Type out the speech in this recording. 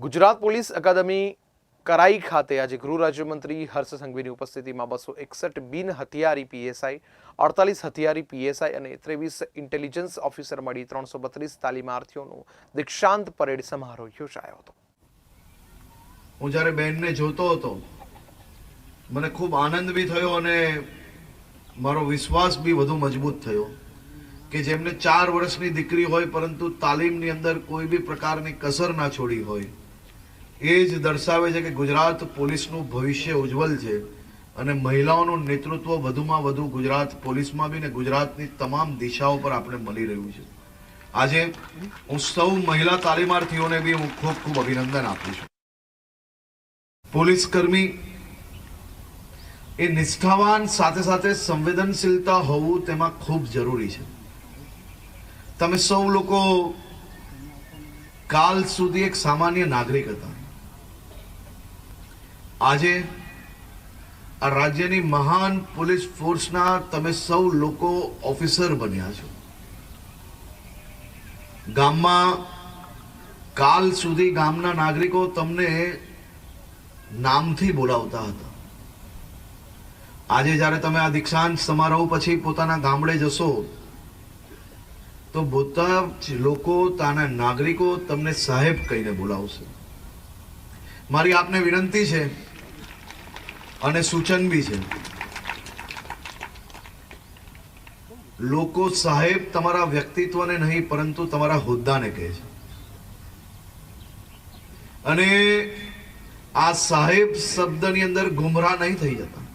Gujarat police અકાદમી કરાઈ ખાતે આજે ગૃહ રાજ્યમંત્રી હર્ષ સંઘવીની ઉપસ્થિતિમાં બસો એકસઠ બિન હથિયારી પીએસઆઈ, અડતાલીસ હથિયારી પીએસઆઈ અને ત્રેવીસ ઇન્ટેલિજન્સ ઓફિસર મળી ત્રણસો બત્રીસ તાલીમાર્થીઓનો દીક્ષાંત પરેડ સમારોહ યોજાયો હતો. હું જ્યારે બેનને જોતો હતો, મને ખૂબ આનંદ બી થયો અને મારો વિશ્વાસ બી વધુ મજબૂત થયો કે જેમને ચાર વર્ષની દીકરી હોય, પરંતુ તાલીમની અંદર કોઈ બી પ્રકારની કસર ના છોડી હોય એ જ દર્શાવે છે કે ગુજરાત પોલીસનું ભવિષ્ય ઉજ્જવલ છે અને મહિલાઓનું નેતૃત્વ વધુમાં વધુ ગુજરાત પોલીસમાં બી ને ગુજરાતની તમામ દિશાઓ પર આપણે મળી રહ્યું છે. આજે હું સૌ મહિલા તાલીમાર્થીઓને બી હું ખૂબ ખૂબ અભિનંદન આપું છું. પોલીસ કર્મી એ નિષ્ઠાવાન સાથે સાથે સંવેદનશીલતા હોવું તેમાં ખૂબ જરૂરી છે. તમે સૌ લોકો કાલ સુધી એક સામાન્ય નાગરિક હતા. આજે આ રાજ્યની મહાન પોલીસ ફોર્સના તમે સૌ લોકો ઓફિસર બન્યા છો. ગામમાં કાલ સુધી ગામના નાગરિકો તમને નામથી બોલાવતા હતા. આજે જ્યારે તમે આ દીક્ષાંત સમારોહ પછી પોતાના ગામડે જશો, તો બધા લોકો તાના નાગરિકો તમને સાહેબ કહીને બોલાવશે. મારી આપને વિનંતી છે અને સૂચન બી છે. લોકો સાહેબ તમારા વ્યક્તિત્વને નહીં, પરંતુ તમારા હોદ્દાને કહે છે. અને આ સાહેબ શબ્દની અંદર ગુમરાહ નહીં થઈ જતા.